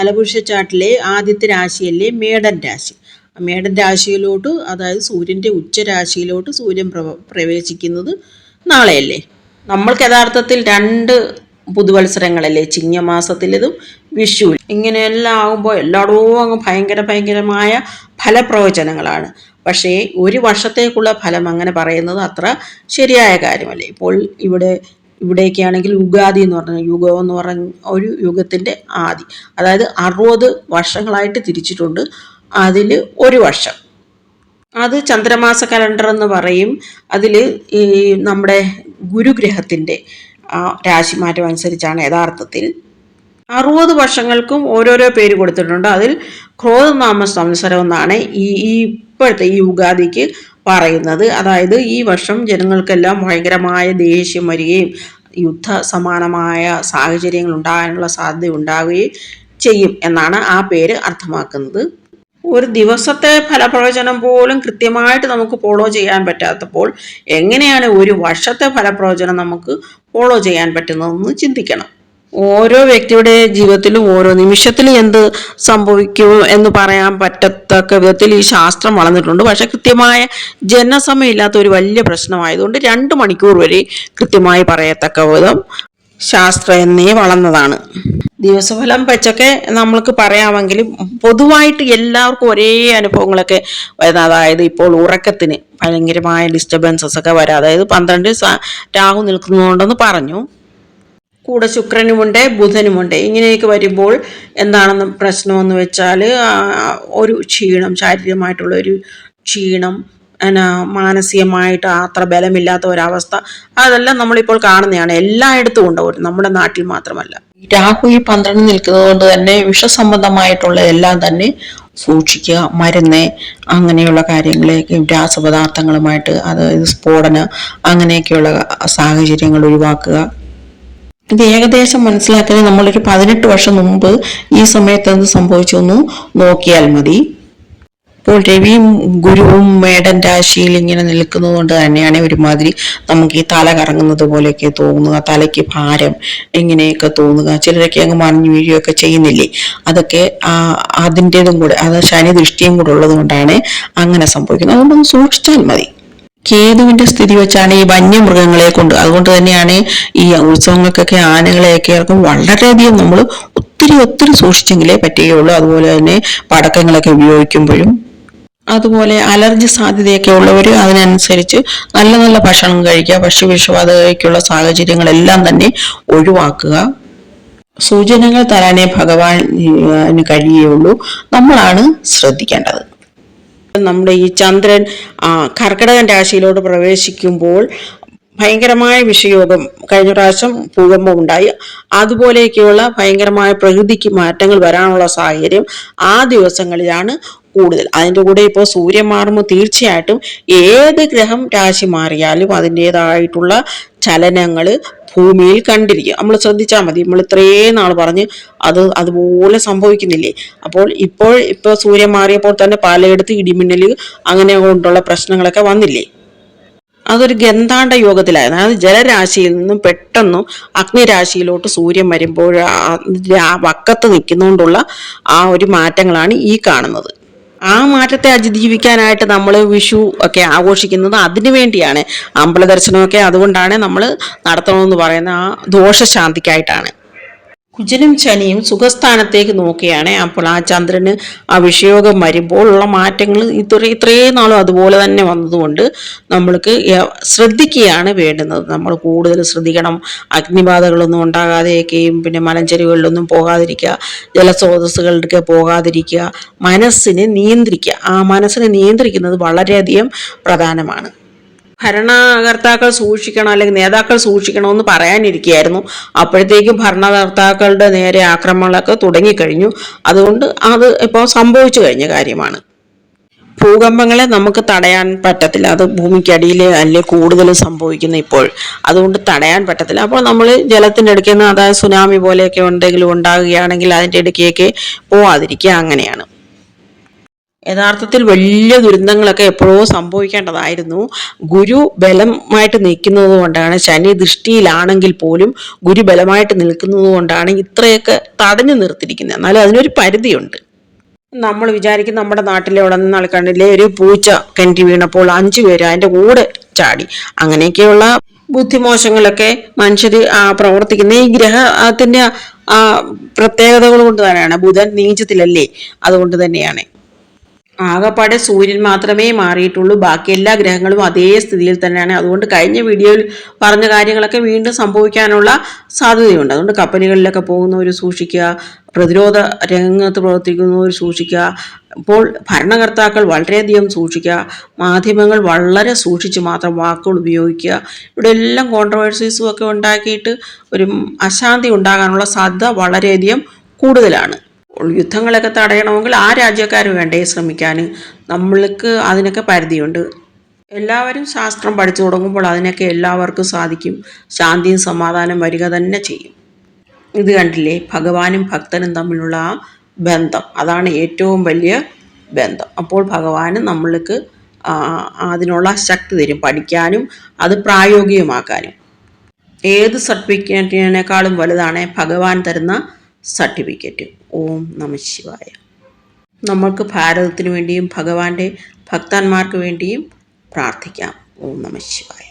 കാലപുരുഷച്ചാട്ടിലെ ആദ്യത്തെ രാശിയല്ലേ മേടൻ രാശി. മേടൻ രാശിയിലോട്ട് അതായത് സൂര്യന്റെ ഉച്ചരാശിയിലോട്ട് സൂര്യൻ പ്രവ പ്രവേശിക്കുന്നത് നാളെയല്ലേ. നമ്മൾക്ക് യഥാർത്ഥത്തിൽ രണ്ട് പുതുവത്സരങ്ങളല്ലേ ചിങ്ങമാസത്തിലതും വിഷു ഇങ്ങനെയെല്ലാം ആകുമ്പോൾ എല്ലായിടവും അങ്ങ് ഭയങ്കര ഭയങ്കരമായ ഫലപ്രവചനങ്ങളാണ്. പക്ഷേ ഒരു വർഷത്തേക്കുള്ള ഫലം അങ്ങനെ പറയുന്നത് അത്ര ശരിയായ കാര്യമല്ലേ. ഇപ്പോൾ ഇവിടെ ഇവിടേക്കാണെങ്കിൽ യുഗാദി എന്ന് പറഞ്ഞ യുഗം എന്ന് പറഞ്ഞ ഒരു യുഗത്തിന്റെ ആദി. അതായത് അറുപത് വർഷങ്ങളായിട്ട് തിരിച്ചിട്ടുണ്ട്. അതിൽ ഒരു വർഷം. അത് ചന്ദ്രമാസ കലണ്ടർ എന്ന് പറയും. അതിൽ ഈ നമ്മുടെ ഗുരുഗ്രഹത്തിന്റെ രാശിമാറ്റം അനുസരിച്ചാണ് യഥാർത്ഥത്തിൽ. അറുപത് വർഷങ്ങൾക്കും ഓരോരോ പേര് കൊടുത്തിട്ടുണ്ട്. അതിൽ ക്രോധനാമ സംവത്സരം എന്നാണ് ഈ ഈ ഇപ്പോഴത്തെ ഈ യുഗാദിക്ക് പറയുന്നത്. അതായത് ഈ വർഷം ജനങ്ങൾക്കെല്ലാം ഭയങ്കരമായ ദേഷ്യം വരികയും യുദ്ധ സമാനമായ സാഹചര്യങ്ങൾ ഉണ്ടാകാനുള്ള സാധ്യത ഉണ്ടാവുകയും ചെയ്യും എന്നാണ് ആ പേര് അർത്ഥമാക്കുന്നത്. ഒരു ദിവസത്തെ ഫലപ്രവചനം പോലും കൃത്യമായിട്ട് നമുക്ക് ഫോളോ ചെയ്യാൻ പറ്റാത്തപ്പോൾ എങ്ങനെയാണ് ഒരു വർഷത്തെ ഫലപ്രവചനം നമുക്ക് ഫോളോ ചെയ്യാൻ പറ്റുന്നതെന്ന് ചിന്തിക്കണം. ഓരോ വ്യക്തിയുടെ ജീവിതത്തിലും ഓരോ നിമിഷത്തിലും എന്ത് സംഭവിക്കും എന്ന് പറയാൻ പറ്റത്തക്ക വിധത്തിൽ ഈ ശാസ്ത്രം വളർന്നിട്ടുണ്ട്. പക്ഷെ കൃത്യമായ ജനസമയമില്ലാത്ത ഒരു വലിയ പ്രശ്നമായതുകൊണ്ട് രണ്ട് മണിക്കൂർ വരെ കൃത്യമായി പറയത്തക്ക വിധം ശാസ്ത്രം എന്നേ വളർന്നതാണ്. ദിവസഫലം വെച്ചൊക്കെ നമ്മൾക്ക് പറയാമെങ്കിലും പൊതുവായിട്ട് എല്ലാവർക്കും ഒരേ അനുഭവങ്ങളൊക്കെ വരുന്ന അതായത് ഇപ്പോൾ ഉറക്കത്തിന് ഭയങ്കരമായ ഡിസ്റ്റർബൻസസ് ഒക്കെ വരാം. അതായത് പന്ത്രണ്ട് രാഹു നിൽക്കുന്നുണ്ടെന്ന് പറഞ്ഞു. കൂടെ ശുക്രനുമുണ്ട് ബുധനുമുണ്ട്. ഇങ്ങനെയൊക്കെ വരുമ്പോൾ എന്താണെന്ന് പ്രശ്നമെന്ന് വെച്ചാൽ ഒരു ക്ഷീണം ശാരീരികമായിട്ടുള്ള ഒരു ക്ഷീണം എന്നാ മാനസികമായിട്ട് അത്ര ബലമില്ലാത്ത ഒരവസ്ഥ അതെല്ലാം നമ്മളിപ്പോൾ കാണുന്നതാണ്. എല്ലായിടത്തും ഉണ്ട് നമ്മുടെ നാട്ടിൽ മാത്രമല്ല. രാഹു ഈ പന്ത്രണ്ട് നിൽക്കുന്നത് കൊണ്ട് തന്നെ വിഷസംബന്ധമായിട്ടുള്ള എല്ലാം തന്നെ സൂക്ഷിക്കുക മരുന്ന് അങ്ങനെയുള്ള കാര്യങ്ങളെയൊക്കെ രാസപദാർത്ഥങ്ങളുമായിട്ട് അതായത് സ്ഫോടനം അങ്ങനെയൊക്കെയുള്ള സാഹചര്യങ്ങൾ ഒഴിവാക്കുക. ഇത് ഏകദേശം മനസ്സിലാക്കി നമ്മളൊരു പതിനെട്ട് വർഷം മുമ്പ് ഈ സമയത്ത് എന്ത് സംഭവിച്ചു എന്ന് നോക്കിയാൽ മതി. ഇപ്പോൾ രവിയും ഗുരുവും മേടൻ രാശിയിൽ ഇങ്ങനെ നിൽക്കുന്നത് കൊണ്ട് തന്നെയാണ് ഒരുമാതിരി നമുക്ക് ഈ തല കറങ്ങുന്നത് പോലെയൊക്കെ തോന്നുക തലയ്ക്ക് ഭാരം ഇങ്ങനെയൊക്കെ തോന്നുക ചിലരൊക്കെ അങ്ങ് മറിഞ്ഞു വീഴുകയൊക്കെ ചെയ്യുന്നില്ലേ? അതൊക്കെ ആ അതിന്റെതും കൂടെ അത് ശനി ദൃഷ്ടിയും കൂടെ ഉള്ളത് കൊണ്ടാണ് അങ്ങനെ സംഭവിക്കുന്നത്. അതുകൊണ്ടൊന്ന് സൂക്ഷിച്ചാൽ മതി. കേതുവിന്റെ സ്ഥിതി വെച്ചാണ് ഈ വന്യമൃഗങ്ങളെ കൊണ്ട് അതുകൊണ്ട് തന്നെയാണ് ഈ ഉത്സവങ്ങൾക്കൊക്കെ ആനകളെയൊക്കെ ഇറക്കും വളരെയധികം നമ്മൾ ഒത്തിരി ഒത്തിരി സൂക്ഷിച്ചെങ്കിലേ പറ്റുകയുള്ളൂ. അതുപോലെ തന്നെ പടക്കങ്ങളൊക്കെ ഉപയോഗിക്കുമ്പോഴും. അതുപോലെ അലർജി സാധ്യതയൊക്കെ ഉള്ളവർ അതിനനുസരിച്ച് നല്ല നല്ല ഭക്ഷണം കഴിക്കുക ഭക്ഷ്യവിഷബാധയ്ക്കുള്ള സാഹചര്യങ്ങളെല്ലാം തന്നെ ഒഴിവാക്കുക. സൂചനകൾ തരാനേ ഭഗവാൻ കഴിയുകയുള്ളൂ. നമ്മളാണ് ശ്രദ്ധിക്കേണ്ടത്. നമ്മുടെ ഈ ചന്ദ്രൻ കർക്കിടകൻ രാശിയിലോട്ട് പ്രവേശിക്കുമ്പോൾ ഭയങ്കരമായ വിഷയോഗം കഴിഞ്ഞ പ്രാവശ്യം ഭൂകമ്പം ഉണ്ടായി. അതുപോലെയൊക്കെയുള്ള ഭയങ്കരമായ പ്രകൃതിക്ക് മാറ്റങ്ങൾ വരാനുള്ള സാഹചര്യം ആ ദിവസങ്ങളിലാണ് കൂടുതൽ. അതിന്റെ കൂടെ ഇപ്പോൾ സൂര്യൻ മാറുമ്പോൾ തീർച്ചയായിട്ടും ഏത് ഗ്രഹം രാശി മാറിയാലും അതിന്റേതായിട്ടുള്ള ചലനങ്ങൾ ഭൂമിയിൽ കണ്ടിരിക്കും നമ്മൾ ശ്രദ്ധിച്ചാൽ മതി. നമ്മൾ ഇത്രയും നാൾ പറഞ്ഞ് അത് അതുപോലെ സംഭവിക്കുന്നില്ലേ? അപ്പോൾ ഇപ്പോൾ ഇപ്പോൾ സൂര്യൻ മാറിയപ്പോൾ തന്നെ പലയിടത്ത് ഇടിമിന്നൽ അങ്ങനെ കൊണ്ടുള്ള പ്രശ്നങ്ങളൊക്കെ വന്നില്ലേ? അതൊരു ഗന്ധാണ്ട യോഗത്തിലായിരുന്നു. അതായത് ജലരാശിയിൽ നിന്നും പെട്ടെന്ന് അഗ്നിരാശിയിലോട്ട് സൂര്യൻ വരുമ്പോൾ വക്കത്ത് നിൽക്കുന്നതുകൊണ്ടുള്ള ആ ഒരു മാറ്റങ്ങളാണ് ഈ കാണുന്നത്. ആ മാറ്റത്തെ അതിജീവിക്കാനായിട്ട് നമ്മൾ വിഷു ഒക്കെ ആഘോഷിക്കുന്നത് അതിനു വേണ്ടിയാണ്. അമ്പല ദർശനമൊക്കെ അതുകൊണ്ടാണ് നമ്മൾ നടത്തണമെന്ന് പറയുന്ന ആ ദോഷശാന്തിക്കായിട്ടാണ്. കുജനും ശനിയും സുഖസ്ഥാനത്തേക്ക് നോക്കുകയാണ്. അപ്പോൾ ആ ചന്ദ്രന് ആ വരുമ്പോൾ ഉള്ള മാറ്റങ്ങൾ ഇത്ര ഇത്രയും നാളും അതുപോലെ തന്നെ വന്നതുകൊണ്ട് നമ്മൾക്ക് ശ്രദ്ധിക്കുകയാണ് വേണ്ടുന്നത്. നമ്മൾ കൂടുതൽ ശ്രദ്ധിക്കണം. അഗ്നിബാധകളൊന്നും ഉണ്ടാകാതെയൊക്കെയും പിന്നെ മലഞ്ചെരുവുകളിലൊന്നും പോകാതിരിക്കുക. ജലസ്രോതസ്സുകളിലേക്ക് പോകാതിരിക്കുക. മനസ്സിനെ നിയന്ത്രിക്കുക. ആ മനസ്സിനെ നിയന്ത്രിക്കുന്നത് വളരെയധികം പ്രധാനമാണ്. ഭരണകർത്താക്കൾ സൂക്ഷിക്കണം അല്ലെങ്കിൽ നേതാക്കൾ സൂക്ഷിക്കണമെന്ന് പറയാനിരിക്കുകയായിരുന്നു. അപ്പോഴത്തേക്കും ഭരണകർത്താക്കളുടെ നേരെ ആക്രമണങ്ങളൊക്കെ തുടങ്ങിക്കഴിഞ്ഞു. അതുകൊണ്ട് അത് ഇപ്പോൾ സംഭവിച്ചു കഴിഞ്ഞ കാര്യമാണ്. ഭൂകമ്പങ്ങളെ നമുക്ക് തടയാൻ പറ്റത്തില്ല. അത് ഭൂമിക്കടിയിൽ അല്ലെങ്കിൽ കൂടുതൽ സംഭവിക്കുന്ന ഇപ്പോൾ. അതുകൊണ്ട് തടയാൻ പറ്റത്തില്ല. അപ്പോൾ നമ്മൾ ജലത്തിന്റെ അടുക്കുന്ന അതായത് സുനാമി പോലെയൊക്കെ എന്തെങ്കിലും ഉണ്ടാകുകയാണെങ്കിൽ അതിന്റെ ഇടയ്ക്കൊക്കെ പോവാതിരിക്കുക അങ്ങനെയാണ്. യഥാർത്ഥത്തിൽ വലിയ ദുരന്തങ്ങളൊക്കെ എപ്പോഴോ സംഭവിക്കേണ്ടതായിരുന്നു. ഗുരു ബലമായിട്ട് നിൽക്കുന്നത് കൊണ്ടാണ് ശനി ദൃഷ്ടിയിലാണെങ്കിൽ പോലും ഗുരു ബലമായിട്ട് നിൽക്കുന്നത് കൊണ്ടാണ് ഇത്രയൊക്കെ തടഞ്ഞു നിർത്തിയിരിക്കുന്നത്. എന്നാലും അതിനൊരു പരിധിയുണ്ട്. നമ്മൾ വിചാരിക്കും നമ്മുടെ നാട്ടിലെ ഉടനെ നടക്കണ്ടില്ലേ ഒരു പൂച്ച കിണറ്റി വീണപ്പോൾ അഞ്ചു പേര് അതിന്റെ കൂടെ ചാടി. അങ്ങനെയൊക്കെയുള്ള ബുദ്ധിമോശങ്ങളൊക്കെ മനുഷ്യർ പ്രവർത്തിക്കുന്ന ഈ ഗ്രഹത്തിന്റെ ആ പ്രത്യേകതകൾ കൊണ്ട് തന്നെയാണ്. ബുധൻ നീചത്തിലല്ലേ? അതുകൊണ്ട് തന്നെയാണ്. ആകപ്പാടെ സൂര്യൻ മാത്രമേ മാറിയിട്ടുള്ളൂ. ബാക്കി എല്ലാ ഗ്രഹങ്ങളും അതേ സ്ഥിതിയിൽ തന്നെയാണ്. അതുകൊണ്ട് കഴിഞ്ഞ വീഡിയോയിൽ പറഞ്ഞ കാര്യങ്ങളൊക്കെ വീണ്ടും സംഭവിക്കാനുള്ള സാധ്യതയുണ്ട്. അതുകൊണ്ട് കപ്പലുകളിലൊക്കെ പോകുന്നവർ സൂക്ഷിക്കുക പ്രതിരോധ രംഗത്ത് പ്രവർത്തിക്കുന്നവർ സൂക്ഷിക്കുക. ഇപ്പോൾ ഭരണകർത്താക്കൾ വളരെയധികം സൂക്ഷിക്കുക. മാധ്യമങ്ങൾ വളരെ സൂക്ഷിച്ച് മാത്രം വാക്കുകൾ ഉപയോഗിക്കുക. ഇവിടെ എല്ലാം കോൺട്രവേഴ്സീസും ഒക്കെ ഉണ്ടാക്കിയിട്ട് ഒരു അശാന്തി ഉണ്ടാകാനുള്ള സാധ്യത വളരെയധികം കൂടുതലാണ്. യുദ്ധങ്ങളൊക്കെ തടയണമെങ്കിൽ ആ രാജ്യക്കാർ വേണ്ടേ ശ്രമിക്കാൻ. നമ്മൾക്ക് അതിനൊക്കെ പരിധിയുണ്ട്. എല്ലാവരും ശാസ്ത്രം പഠിച്ചു തുടങ്ങുമ്പോൾ അതിനൊക്കെ എല്ലാവർക്കും സാധിക്കും. ശാന്തിയും സമാധാനം വരിക തന്നെ ചെയ്യും. ഇത് കണ്ടില്ലേ? ഭഗവാനും ഭക്തനും തമ്മിലുള്ള ആ ബന്ധം. അതാണ് ഏറ്റവും വലിയ ബന്ധം. അപ്പോൾ ഭഗവാന് നമ്മൾക്ക് അതിനുള്ള ശക്തി തരും പഠിക്കാനും അത് പ്രായോഗികമാക്കാനും. ഏത് സർട്ടിഫിക്കറ്റിനേക്കാളും വലുതാണ് ഭഗവാൻ തരുന്ന സർട്ടിഫിക്കറ്റ്. ഓം നമ ശിവായ. നമ്മൾക്ക് ഭാരതത്തിന് വേണ്ടിയും ഭഗവാന്റെ ഭക്തന്മാർക്ക് വേണ്ടിയും പ്രാർത്ഥിക്കാം. ഓം നമ ശിവായ.